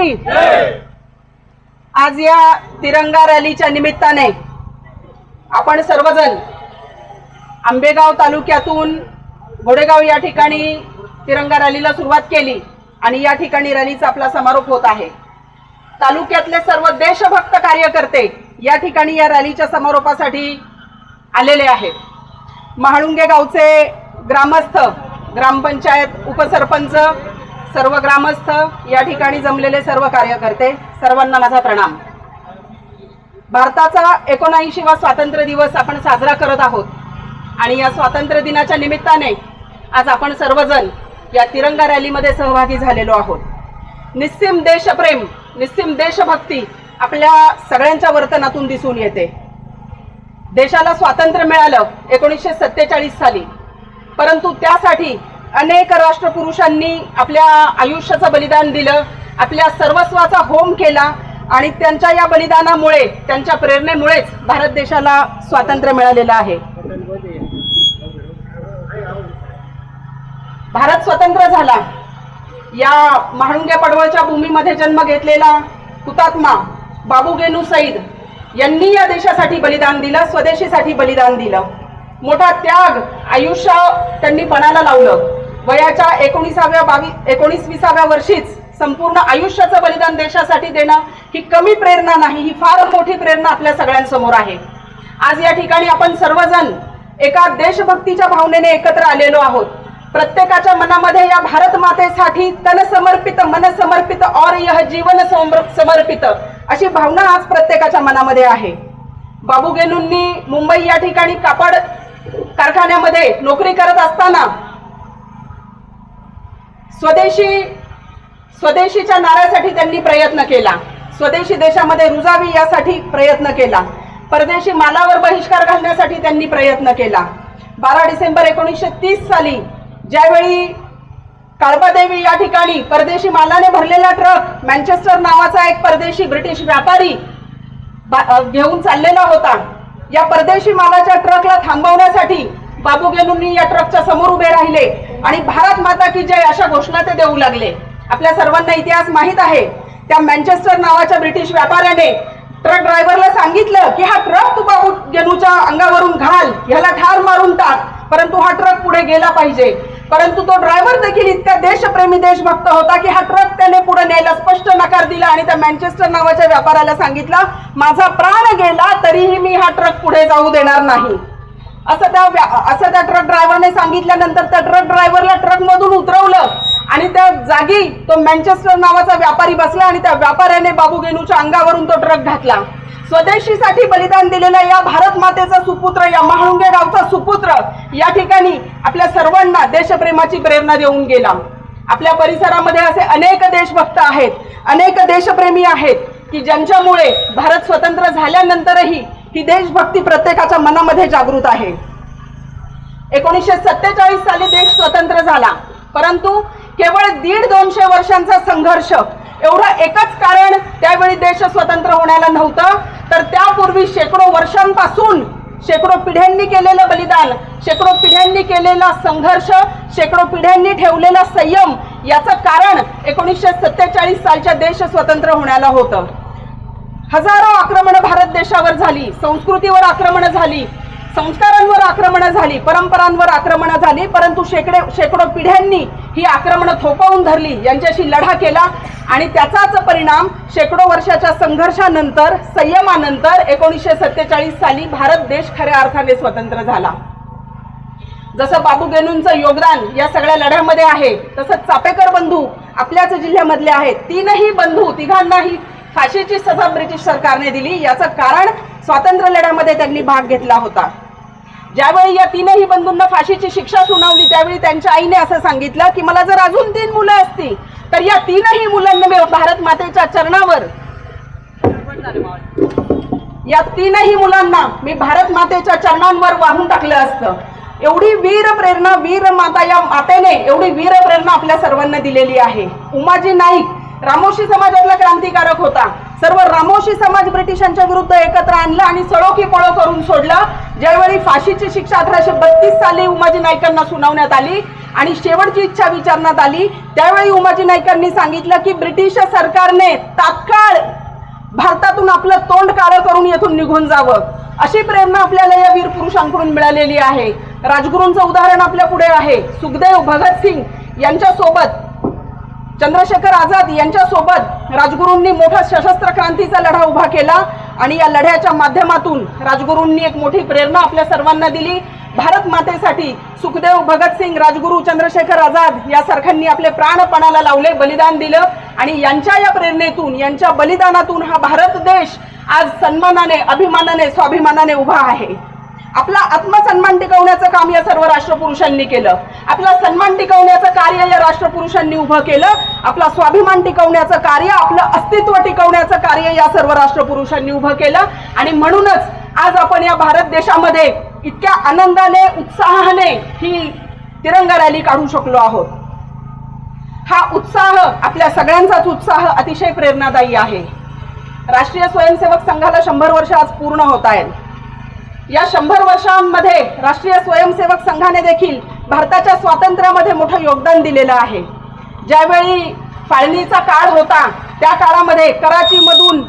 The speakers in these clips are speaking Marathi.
की आज या तिरंगा रॅलीच्या निमित्ताने आपण सर्वजण आंबेगाव तालुक्यातून घोडेगाव या ठिकाणी तिरंगा रॅलीला सुरुवात केली आणि या ठिकाणी रॅलीचा आपला समारोप होत आहे. तालुक्यातले सर्व देशभक्त कार्यकर्ते या ठिकाणी या रॅलीच्या समारोपासाठी आलेले आहेत. महाळुंगे गावचे ग्रामस्थ ग्रामपंचायत उपसरपंच सर्व ग्रामस्थ या ठिकाणी जमलेले सर्व कार्यकर्ते सर्वांना माझा प्रणाम. भारताचा एकोणऐंशीवा स्वातंत्र्य दिवस आपण साजरा करत आहोत. आणि या स्वातंत्र्य दिनाच्या निमित्ताने आज आपण सर्वजण या तिरंगा रॅलीमध्ये सहभागी झालेलो आहोत. निस्सीम देशप्रेम निस्सीम देशभक्ती आपल्या सगळ्यांच्या वर्तनातून दिसून येते. देशाला स्वातंत्र्य मिळालं एकोणीसशे सत्तेचाळीस साली. परंतु त्यासाठी अनेक राष्ट्रपुरुषांनी आपल्या आयुष्याचं बलिदान दिलं आपल्या सर्वस्वाचा होम केला आणि त्यांच्या या बलिदानामुळे त्यांच्या प्रेरणेमुळेच भारत देशाला स्वातंत्र्य मिळालेलं आहे. भारत स्वतंत्र झाला. या महाळुंग्या पडवळच्या भूमीमध्ये जन्म घेतलेला हुतात्मा बाबू गेनू सईद यांनी या देशासाठी बलिदान दिलं स्वदेशीसाठी बलिदान दिलं. मोठा त्याग आयुष्य त्यांनी पणाला लावलं. वयाच्या एकोणीसाव्या बावीस एकोणीसविसाव्या वर्षीच संपूर्ण आयुष्याचं बलिदान देशासाठी देणं ही कमी प्रेरणा नाही ही फार मोठी प्रेरणा आपल्या सगळ्यांसमोर आहे. आज या ठिकाणी आपण सर्वजण एका देशभक्तीच्या भावनेने एकत्र आलेलो आहोत. प्रत्येकाच्या मनामध्ये या भारत मातेसाठी तन समर्पित मन समर्पित और यह जीवन समर्पित अशी भावना आज प्रत्येकाच्या मनामध्ये आहे. बाबू गेलूंनी मुंबई या ठिकाणी कापड कारखान्यामध्ये नोकरी करत असताना स्वदेशी स्वदेशीच्या नाऱ्यासाठी त्यांनी प्रयत्न केला. स्वदेशी देशामध्ये रुजावी यासाठी प्रयत्न केला. परदेशी मालावर बहिष्कार घालण्यासाठी त्यांनी प्रयत्न केला. बारा डिसेंबर एकोणीसशे तीस साली ज्यावेळी काळबादेवी या ठिकाणी परदेशी मालाने भरलेला ट्रक मँचेस्टर नावाचा एक परदेशी ब्रिटिश व्यापारी बा- घेऊन चाललेला होता. या परदेशी मालाच्या ट्रकला थांबवण्यासाठी बाबू गेलूंनी या ट्रकच्या समोर उभे राहिले आणि भारत माता की जय अशा घोषणा ते देऊ लागले. आपल्या सर्वांना इतिहास माहीत आहे. त्या मँचेस्टर नावाच्या ब्रिटिश व्यापाऱ्याने ट्रक ड्रायव्हरला सांगितलं की हा ट्रक तू बाबू गेनूच्या अंगावरून घाल ह्याला ठार मारून टाक परंतु हा ट्रक पुढे गेला पाहिजे. परंतु तो ड्रायव्हर देखील इतका देशप्रेमी देशभक्त होता की हा ट्रक त्याने पुढे न्यायला स्पष्ट नकार दिला आणि त्या मँचेस्टर नावाच्या व्यापाऱ्याला सांगितलं माझा प्राण गेला तरीही मी हा ट्रक पुढे जाऊ देणार नाही. असं त्या व्या- असं त्या ट्रक ड्रायव्हरने सांगितल्यानंतर त्या ट्रक ड्रायव्हरला ट्रक मधून उतरवलं. आणि त्या जागी तो मँचेस्टर नावाचा व्यापारी बसला आणि त्या व्यापाऱ्याने बाबू गेनूच्या अंगावरून तो ट्रक घातला. स्वदेशीसाठी बलिदान दिलेल्या या भारत मातेचा सुपुत्र या महाळुंगे गावचा सुपुत्र या ठिकाणी आपल्या सर्वांना देशप्रेमाची प्रेरणा देऊन गेला. आपल्या परिसरामध्ये असे अनेक देशभक्त आहेत अनेक देशप्रेमी आहेत की ज्यांच्यामुळे भारत स्वतंत्र झाल्यानंतरही ही देशभक्ती प्रत्येकाच्या मनामध्ये जागृत आहे. एकोणीसशे सत्तेचाळीस साली देश स्वतंत्र झाला. परंतु केवळ दीड दोनशे वर्षांचा संघर्ष एवढं एकच कारण त्यावेळी देश स्वतंत्र होण्याला नव्हतं. तर त्यापूर्वी शेकडो वर्षांपासून शेकडो पिढ्यांनी केलेलं बलिदान शेकडो पिढ्यांनी केलेला संघर्ष शेकडो पिढ्यांनी ठेवलेला संयम याचं कारण एकोणीसशे सत्तेचाळीस सालच्या देश स्वतंत्र होण्याला होतं. हजारो आक्रमणं भारत देशावर झाली संस्कृतीवर आक्रमणं झाली संस्कारांवर आक्रमणं झाली परंपरांवर आक्रमणं झाली परंतु शेकडे शेकडो पिढ्यांनी ही आक्रमणं थोपवून धरली यांच्याशी लढा केला आणि त्याचाच परिणाम शेकडो वर्षाच्या संघर्षानंतर संयमानंतर एकोणीसशे सत्तेचाळीस साली भारत देश खऱ्या अर्थाने स्वतंत्र झाला. जसं बाबू गेनूंचं योगदान या सगळ्या लढ्यामध्ये आहे तसंच चापेकर बंधू आपल्याच जिल्ह्यामधले आहेत तीनही बंधू तिघांनाही फाशीची सजा ब्रिटिश सरकारने दिली. याचं कारण स्वातंत्र्य लढ्यामध्ये त्यांनी भाग घेतला होता. ज्यावेळी या तीनही बंधूंना फाशीची शिक्षा सुनावली त्यावेळी त्यांच्या आईने असं सांगितलं की मला जर अजून तीन मुलं असती तर या तीनही मुलांना मी भारत मातेच्या चरणावर. या तीनही मुलांना मी भारत मातेच्या चरणांवर वाहून टाकलं असतं. एवढी वीर प्रेरणा वीर माता या मातेने एवढी वीर प्रेरणा आपल्या सर्वांना दिलेली आहे. उमाजी नाईक रामोशी समाजातला क्रांतिकारक होता. सर्व रामोशी समाज ब्रिटिशांच्या विरुद्ध एकत्र आणलं आणि सळोखी पळो करून सोडलं. ज्यावेळी फाशीची शिक्षा अठराशे बत्तीस साली उमाजी नाईकांना सुनावण्यात आली आणि शेवटची इच्छा विचारण्यात आली त्यावेळी उमाजी नाईकांनी सांगितलं की ब्रिटिश सरकारने तात्काळ भारतातून आपलं तोंड काळं करून येथून निघून जावं. अशी प्रेरणा आपल्याला या वीर पुरुषांकडून मिळालेली आहे. राजगुरूंचं उदाहरण आपल्या पुढे आहे. सुखदेव भगतसिंग यांच्यासोबत चंद्रशेखर आझाद यांच्यासोबत राजगुरूंनी मोठा सशस्त्र क्रांतीचा लढा उभा केला आणि या लढ्याच्या माध्यमातून राजगुरूंनी एक मोठी प्रेरणा आपल्या सर्वांना दिली. भारत मातेसाठी सुखदेव भगतसिंग राजगुरू चंद्रशेखर आझाद यासारख्यांनी आपले प्राणपणाला लावले बलिदान दिलं आणि यांच्या या प्रेरणेतून यांच्या बलिदानातून हा भारत देश आज सन्मानाने अभिमानाने स्वाभिमानाने उभा आहे. आपला आत्मसन्मान टिकवण्याचं काम या सर्व राष्ट्रपुरुषांनी केलं. आपला सन्मान टिकवण्याचं कार्य या राष्ट्रपुरुषांनी उभं केलं. आपला स्वाभिमान टिकवण्याचं कार्य आपलं अस्तित्व टिकवण्याचं कार्य या सर्व राष्ट्रपुरुषांनी उभं केलं. आणि म्हणूनच आज आपण या भारत देशामध्ये इतक्या आनंदाने उत्साहाने ही तिरंगा रॅली काढू शकलो आहोत. हा उत्साह आपल्या सगळ्यांचाच उत्साह अतिशय प्रेरणादायी आहे. राष्ट्रीय स्वयंसेवक संघाला शंभर वर्ष आज पूर्ण होत आहेत. या शंभर वर्षांमध्ये राष्ट्रीय स्वयंसेवक संघाने देखील भारताच्या स्वातंत्र्यामध्ये मोठं योगदान दिलेलं आहे. ज्यावेळी फाळणीचा काळ होता त्या काळामध्ये कराचीमधून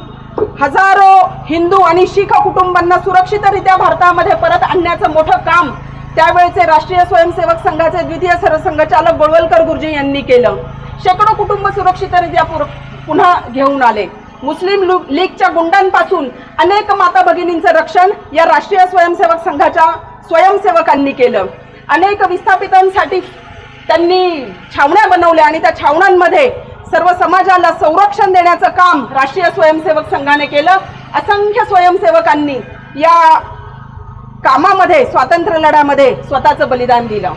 हजारो हिंदू आणि शीख कुटुंबांना सुरक्षितरित्या भारतामध्ये परत आणण्याचं मोठं काम त्यावेळेचे राष्ट्रीय स्वयंसेवक संघाचे द्वितीय सरसंघचालक गोळवलकर गुरुजी यांनी केलं. शेकडो कुटुंब सुरक्षितरित्या पुन्हा घेऊन आले. मुस्लिम लीगच्या गुंडांपासून अनेक माता भगिनींचं रक्षण या राष्ट्रीय स्वयंसेवक संघाच्या स्वयंसेवकांनी केलं. अनेक विस्थापितांसाठी त्यांनी छावण्या बनवल्या आणि त्या छावण्यांमध्ये सर्व समाजाला संरक्षण देण्याचं काम राष्ट्रीय स्वयंसेवक संघाने केलं. असंख्य स्वयंसेवकांनी या कामामध्ये स्वातंत्र्य लढ्यामध्ये स्वतःचं बलिदान दिलं.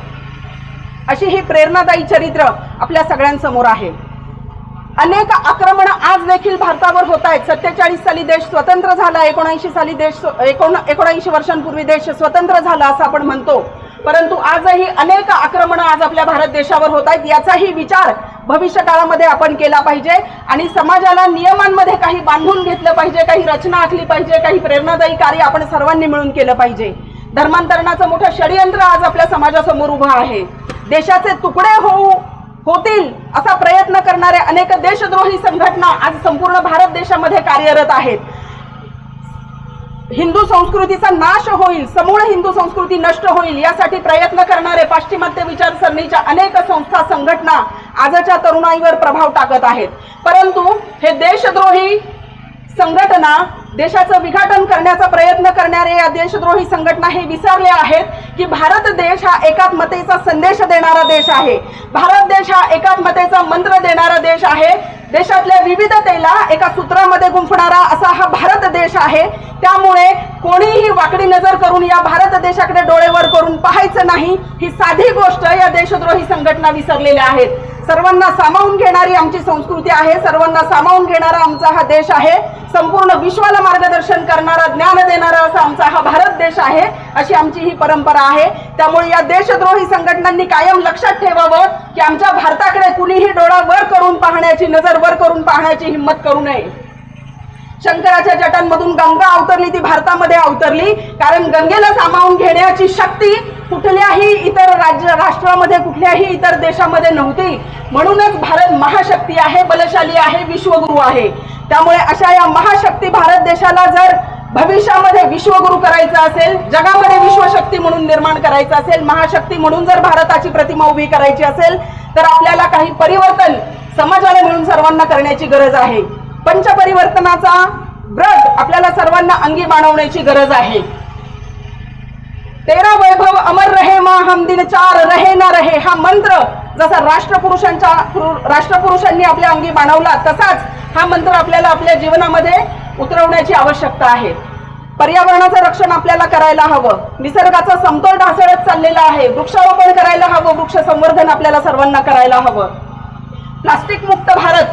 अशी ही प्रेरणादायी चरित्र आपल्या सगळ्यांसमोर आहे. अनेक आक्रमण आज देखील भारतावर होत आहेत. सत्तेचाळीस साली देश स्वतंत्र झाला एकोणऐंशी साली देश एकोण एकोणऐंशी वर्षांपूर्वी देश स्वतंत्र झाला असं आपण म्हणतो. परंतु आजही अनेक आक्रमणं आज आपल्या भारत देशावर होत आहेत. याचाही विचार भविष्य काळामध्ये आपण केला पाहिजे आणि समाजाला नियमांमध्ये काही बांधून घेतलं पाहिजे काही रचना आखली पाहिजे काही प्रेरणादायी कार्य आपण सर्वांनी मिळून केलं पाहिजे. धर्मांतरणाचं मोठं षडयंत्र आज आपल्या समाजासमोर उभं आहे. देशाचे तुकडे होऊ होतील असा प्रयत्न करणाऱ्या अनेक देशद्रोही संघटना आज संपूर्ण भारत देशामध्ये कार्यरत आहेत. हिंदू संस्कृतीचा नाश होईल समूळ हिंदू संस्कृती नष्ट होईल यासाठी प्रयत्न करणारे पाश्चिमात्य विचारसरणीच्या अनेक संस्था संघटना आजच्या तरुणाईवर प्रभाव टाकत आहेत. परंतु हे देशद्रोही संघटना देशाचं विघाटन करण्याचा प्रयत्न करणारे या देशद्रोही संघटना हे विसरले आहेत की भारत देश हा एकात्मतेचा संदेश देणारा देश आहे. भारत देश हा एकात्मतेचा मंत्र देणारा देश आहे. देशातल्या विविधतेला एका सूत्रामध्ये गुंफणारा असा हा भारत देश आहे. त्यामुळे कोणीही वाकडी नजर करून या भारत देशाकडे डोळेवर करून पाहायचं नाही. ही साधी गोष्ट या देशद्रोही संघटना विसरलेल्या आहेत. सर्वांना सामावून घेणारी आमची संस्कृती आहे सर्वांना सामावून घेणारा आमचा हा देश आहे. संपूर्ण विश्वाला मार्गदर्शन करणारा ज्ञान देणारा असा आमचा हा भारत देश आहे अशी आमची ही परंपरा आहे. त्यामुळे या देशद्रोही संघटनांनी कायम लक्षात ठेवावं की आमच्या भारताकडे कुणीही डोळा वर करून पाहण्याची नजर वर करून पाहण्याची हिंमत करू नये. शंकराच्या जटांमधून गंगा अवतरली ती भारतामध्ये अवतरली. कारण गंगेला सामावून घेण्याची शक्ती कुठल्याही इतर राज्य राष्ट्रामध्ये कुठल्याही इतर देशामध्ये नव्हती. म्हणूनच भारत महाशक्ती आहे बलशाली आहे विश्वगुरु आहे. त्यामुळे अशा या महाशक्ती भारत देशाला जर भविष्यामध्ये विश्वगुरु करायचं असेल जगामध्ये विश्वशक्ती म्हणून निर्माण करायचं असेल महाशक्ती म्हणून जर भारताची प्रतिमा उभी करायची असेल तर आपल्याला काही परिवर्तन समाजाला मिळून सर्वांना करण्याची गरज आहे. पंचपरिवर्तनाचा व्रत आपल्याला सर्वांना अंगी बाणवण्याची गरज आहे. तेरा वैभव अमर रहे मा हम दिन चार रहे ना रहे हा मंत्र जसा राष्ट्रपुरुषांच्या राष्ट्रपुरुषांनी आपल्या अंगी बाणवला तसाच हा मंत्र आपल्याला आपल्या जीवनामध्ये उतरवण्याची आवश्यकता आहे. पर्यावरणाचं रक्षण आपल्याला करायला हवं. निसर्गाचा समतोल ढासळत चाललेला आहे. वृक्षारोपण करायला हवं. वृक्ष संवर्धन आपल्याला सर्वांना करायला हवं. प्लास्टिक मुक्त भारत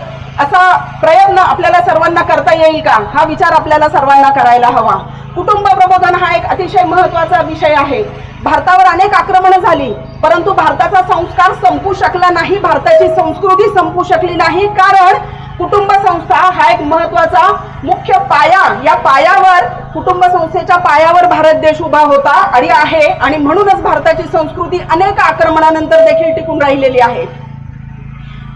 असा प्रयत्न आपल्याला सर्वांना करता येईल का? हा विचार आपल्याला सर्वांना करायला हवा. कुटुंब प्रबोधन हा एक अतिशय महत्त्वाचा विषय आहे. भारतावर अनेक आक्रमणं झाली परंतु भारताचा संस्कार संपू शकला नाही भारताची संस्कृती संपू शकली नाही. कारण कुटुंब संस्था हा एक महत्त्वाचा मुख्य पाया. या पायावर कुटुंब संस्थेच्या पायावर भारत देश उभा होता आणि आहे. आणि म्हणूनच भारताची संस्कृती अनेक आक्रमणानंतर देखील टिकून राहिलेली आहे.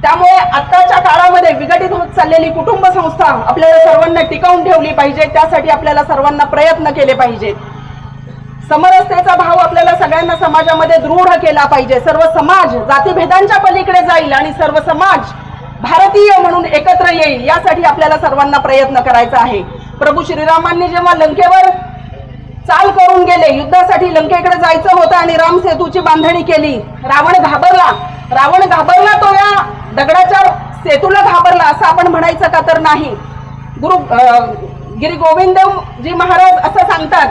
त्यामुळे आत्ताच्या काळामध्ये विघटित होत चाललेली कुटुंब संस्था आपल्याला सर्वांना टिकवून ठेवली पाहिजे त्यासाठी आपल्याला सर्वांना प्रयत्न केले पाहिजेत समरसतेचा भाव आपल्याला सगळ्यांना समाजामध्ये दृढ केला पाहिजे. सर्व समाज जातीभेदांच्या पलीकडे जाईल आणि सर्व समाज भारतीय म्हणून एकत्र येईल यासाठी आपल्याला सर्वांना प्रयत्न करायचा आहे. प्रभू श्रीरामांनी जेव्हा लंकेवर चाल करून गेले युद्धासाठी लंकेकडे जायचं होतं आणि राम सेतूची बांधणी केली रावण घाबरला. रावण घाबरला तो या दगडाच्या सेतूला घाबरला असं आपण म्हणायचं का तर नाही. गुरु गिरी गोविंद जी महाराज असं सांगतात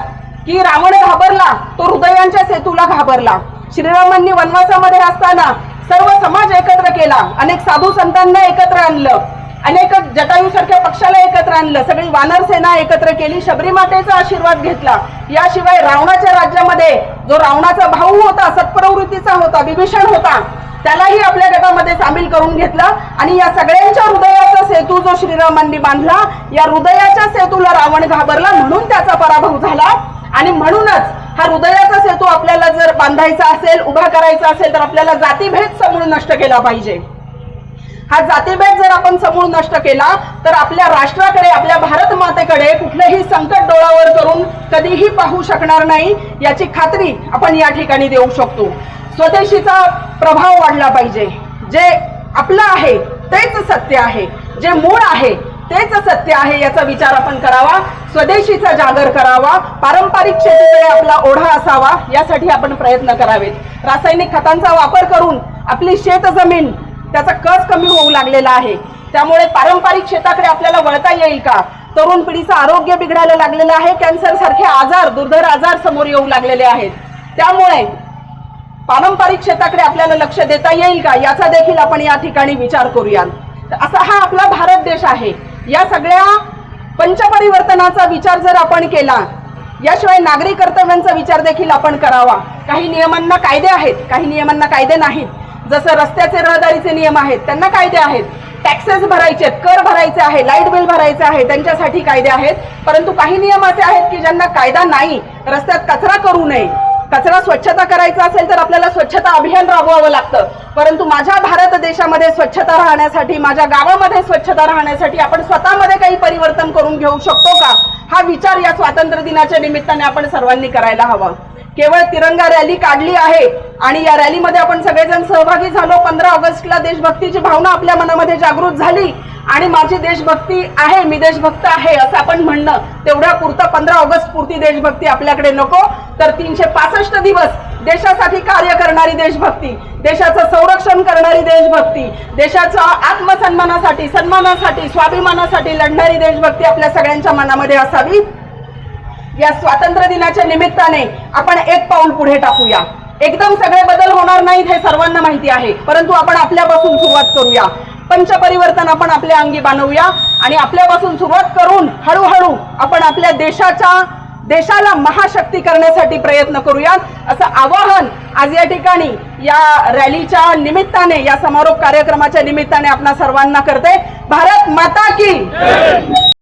की रावण घाबरला तो हृदयांच्या सेतूला घाबरला. श्रीरामांनी वनवासामध्ये असताना सर्व समाज एकत्र केला. अनेक साधू संतांना एकत्र आणलं. अनेक जटायू सारख्या पक्षाला एकत्र आणलं. सगळी वानर सेना एकत्र केली. शबरी मातेचा आशीर्वाद घेतला. याशिवाय रावणाच्या राज्यामध्ये जो रावणाचा भाऊ होता सत्प्रवृत्तीचा होता विभीषण होता त्यालाही आपल्या गटामध्ये सामील करून घेतलं आणि या सगळ्यांच्या हृदयाचा सेतू जो श्रीरामांनी बांधला या हृदयाच्या सेतूला रावण घाबरला म्हणून त्याचा पराभव झाला. आणि म्हणूनच हा हृदयाचा सेतू आपल्याला जर बांधायचा असेल उभा करायचा असेल तर आपल्याला जातीभेद समूळ नष्ट केला पाहिजे. हा जातीभेद जर आपण समूळ नष्ट केला तर आपल्या राष्ट्राकडे आपल्या भारत मातेकडे कुठलेही संकट डोळावर करून कधीही पाहू शकणार नाही याची खात्री आपण या ठिकाणी देऊ शकतो. स्वदेशीचा प्रभाव वाढला पाहिजे. जे आपलं आहे तेच सत्य आहे. जे मूळ आहे तेच सत्य आहे याचा विचार आपण करावा. स्वदेशीचा जागर करावा. पारंपरिक शेतीकडे आपला ओढा असावा. यासाठी आपण प्रयत्न करावेत. रासायनिक खतांचा वापर करून आपली शेत जमीन त्याचा कस कमी होऊ लागलेला आहे? त्यामुळे पारंपरिक शेताकडे आपल्याला वळता येईल का? तरुण पिढीचं आरोग्य बिघडायला लागलेलं आहे. कॅन्सरसारखे आजार दुर्धर आजार समोर येऊ लागलेले आहेत. त्यामुळे पारंपरिक क्षेत्राकडे आपल्याला लक्ष देता येईल का? याचा देखील आपण या ठिकाणी विचार करूया तर असा हा आपला भारत देश आहे. या सगळ्या पंचपरिवर्तनाचा विचार जर आपण केला याशिवाय नागरी कर्तव्यांचा विचार देखील आपण करावा. काही नियमांना कायदे आहेत काही नियमांना कायदे नाहीत. जसं रस्त्याचे रहदारीचे नियम आहेत त्यांना कायदे आहेत. टॅक्सेस भरायचे आहेत कर भरायचे आहे लाइट बिल भरायचे आहे त्यांच्यासाठी कायदे आहेत. परंतु काही नियम असे आहेत की ज्यांना कायदा नाही. रस्त्यात कचरा करू नये. कचरा स्वच्छता करायचा असेल तर आपल्याला स्वच्छता अभियान राबवावं लागतं. परंतु माझ्या भारत देशामध्ये स्वच्छता राहण्यासाठी माझ्या गावामध्ये स्वच्छता राहण्यासाठी आपण स्वतःमध्ये काही परिवर्तन करून घेऊ शकतो का? हा विचार या स्वातंत्र्य दिनाच्या निमित्ताने आपण सर्वांनी करायला हवा. केवळ तिरंगा रॅली काढली आहे. आणि या रॅलीमध्ये आपण सगळेजण सहभागी झालो. पंधरा ऑगस्टला देशभक्तीची भावना आपल्या मनामध्ये जागृत झाली. आणि माझी देशभक्ती आहे मी देशभक्त आहे असं आपण म्हणणं. तेवढ्या पुरतं पंधरा ऑगस्ट पुरती देशभक्ती आपल्याकडे नको. तर तीनशे पासष्ट दिवस देशासाठी कार्य करणारी देशभक्ती देशाचं संरक्षण करणारी देशभक्ती देशाच्या आत्मसन्मानासाठी सन्मानासाठी स्वाभिमानासाठी लढणारी देशभक्ती आपल्या सगळ्यांच्या मनामध्ये असावी. या स्वातंत्र्य दिनाच्या निमित्ताने आपण एक पाऊल पुढे टाकूया. एकदम सगळे बदल होणार नाहीत हे सर्वांना माहिती आहे परंतु आपण आपल्यापासून सुरुवात करूया. पंचपरिवर्तन आपण आपल्या अंगी बांधूया आणि आपल्यापासून सुरुवात करून हळूहळू आपण आपल्या देशाच्या देशाला महाशक्ती करण्यासाठी प्रयत्न करूयात. असं आवाहन आज या ठिकाणी या रॅलीच्या निमित्ताने या समारोप कार्यक्रमाच्या निमित्ताने आपणा सर्वांना करते. भारत माता की